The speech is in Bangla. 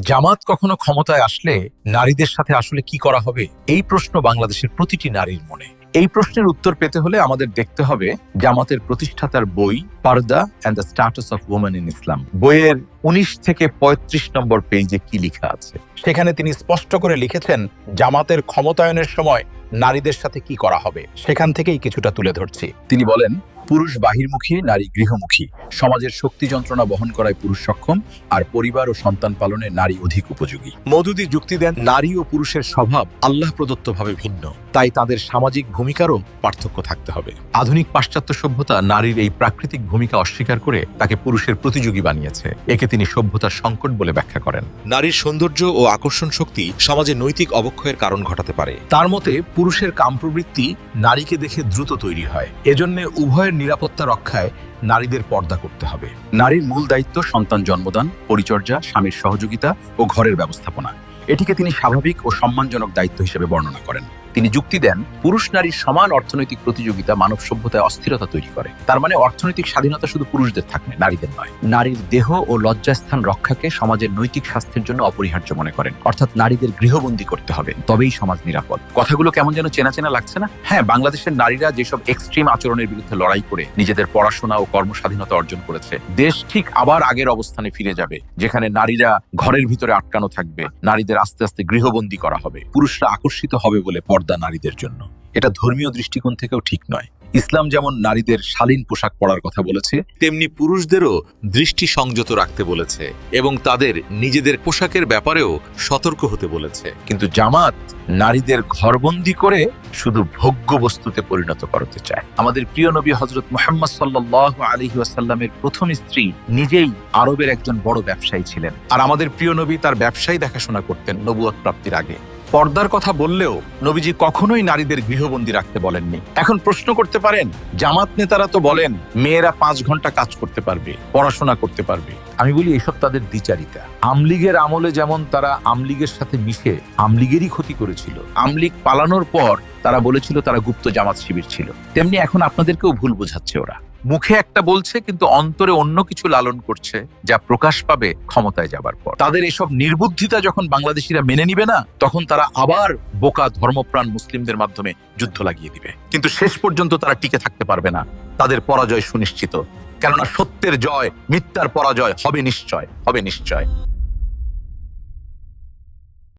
জামাত কখনো ক্ষমতায় আসলে নারীদের সাথে আসলে কি করা হবে? এই প্রশ্ন বাংলাদেশের প্রতিটি নারীর মনে। এই প্রশ্নের উত্তর পেতে হলে আমাদের দেখতে হবে জামাতের প্রতিষ্ঠাতার বই, purdah and the status of women in Islam বইয়ের উনিশ থেকে ৩৫ নম্বর পেজে কি লেখা আছে? সেখানে তিনি স্পষ্ট করে লিখেছেন, জামাতের ক্ষমতায়নের সময় নারীদের সাথে কি করা হবে? সেখান থেকেই কিছুটা তুলে ধরছি। তিনি বলেন পুরুষ বাহিরমুখী, নারী গৃহমুখী। সমাজের শক্তি যন্ত্রণা বহন করায় পুরুষ সক্ষম, আর পরিবার ও সন্তান পালনে নারী অধিক উপযোগী। মধুদি যুক্তি দেন, নারী ও পুরুষের স্বভাব আল্লাহ প্রদত্তভাবে ভিন্ন। তাই তাদের সামাজিক ভূমিকারও পার্থক্য থাকতে হবে। আধুনিক পাশ্চাত্য সভ্যতা নারীর এই প্রাকৃতিক ভূমিকা অস্বীকার করে তাকে পুরুষের প্রতিযোগী বানিয়েছে। একে তিনি সভ্যতার সংকট বলে ব্যাখ্যা করেন। নারীর সৌন্দর্য ও আকর্ষণ শক্তি সমাজে নৈতিক অবক্ষয়ের কারণ ঘটাতে পারে। তার মতে, পুরুষের কাম প্রবৃত্তি নারীকে দেখে দ্রুত তৈরি হয়। এজন্য উভয়ের নিরাপত্তা রক্ষায় নারীদের পর্দা করতে হবে। নারীর মূল দায়িত্ব সন্তান জন্মদান, পরিচর্যা, স্বামীর সহযোগিতা ও ঘরের ব্যবস্থাপনা। এটিকে তিনি স্বাভাবিক ও সম্মানজনক দায়িত্ব হিসেবে বর্ণনা করেন। তিনি যুক্তি দেন, পুরুষ নারীর সমান অর্থনৈতিক প্রতিযোগিতা মানব সভ্যতায় অস্থিরতা তৈরি করে। তার মানে অর্থনৈতিক স্বাধীনতা শুধু পুরুষদের থাকবে, নারীদের নয়। নারীর দেহ ও লজ্জাস্থান রক্ষাকে সমাজের নৈতিক স্বাস্থ্যের জন্য অপরিহার্য মনে করেন। অর্থাৎ নারীদের গৃহবন্দী করতে হবে, তবেই সমাজ নিরাপদ। কথাগুলো কেমন যেন চেনা চেনা লাগছে না? হ্যাঁ বাংলাদেশের নারীরা যেসব এক্সট্রিম আচরণের বিরুদ্ধে লড়াই করে নিজেদের পড়াশোনা ও কর্মস্বাধীনতা অর্জন করেছে, দেশ ঠিক আবার আগের অবস্থানে ফিরে যাবে, যেখানে নারীরা ঘরের ভিতরে আটকানো থাকবে, নারীদের আস্তে আস্তে গৃহবন্দী করা হবে, পুরুষরা আকর্ষিত হবে বলে পর্দা নারীদের জন্য। এটা ধর্মীয় দৃষ্টিকোণ থেকেও ঠিক নয়। ইসলাম যেমন নারীদের শালীন পোশাক পরার কথা বলেছে, তেমনি পুরুষদেরও দৃষ্টি সংযত রাখতে বলেছে এবং তাদের নিজেদের পোশাকের ব্যাপারেও সতর্ক হতে বলেছে। কিন্তু জামাত নারীদের ঘরবন্দি করে শুধু ভোগ্য বস্তুতে পরিণত করতে চায়। আমাদের প্রিয় নবী হজরত মোহাম্মদ সাল্লাহ আলহি আসাল্লামের প্রথম স্ত্রী নিজেই আরবের একজন বড় ব্যবসায়ী ছিলেন। আর আমাদের প্রিয় নবী তার ব্যবসায়ী দেখাশোনা করতেন নবুয়ত প্রাপ্তির আগে। পর্দার কথা বললেও নবীজি কখনোই নারীদের গৃহবন্দী রাখতে বলেননি। এখন প্রশ্ন করতে পারেন, জামাত নেতারা তো বলেন, মেয়েরা পাঁচ ঘণ্টা কাজ করতে পারবে, পড়াশোনা করতে পারবে। আমি বলি, এসব তাদের দ্বিচারিতা। আমলিগের আমলে যেমন তারা আমলিগের সাথে মিশে আমলিগেরই ক্ষতি করেছিল, আমলিগ পালানোর পর তারা বলেছিল তারা গুপ্ত জামাত শিবির ছিল। তেমনি এখন আপনাদেরকেও ভুল বোঝাচ্ছে ওরা। মুখে একটা বলছে, কিন্তু অন্তরে অন্য কিছু লালন করছে, যা প্রকাশ পাবে ক্ষমতায় যাবার পর। তাদের এসব নির্বুদ্ধিতা যখন বাংলাদেশিরা মেনে নিবে না, তখন তারা আবার বোকা ধর্মপ্রাণ মুসলিমদের মাধ্যমে যুদ্ধ লাগিয়ে দিবে। কিন্তু শেষ পর্যন্ত তারা টিকে থাকতে পারবে না। তাদের পরাজয় সুনিশ্চিত। কেননা সত্যের জয়, মিথ্যার পরাজয় হবে নিশ্চয় হবে নিশ্চয়।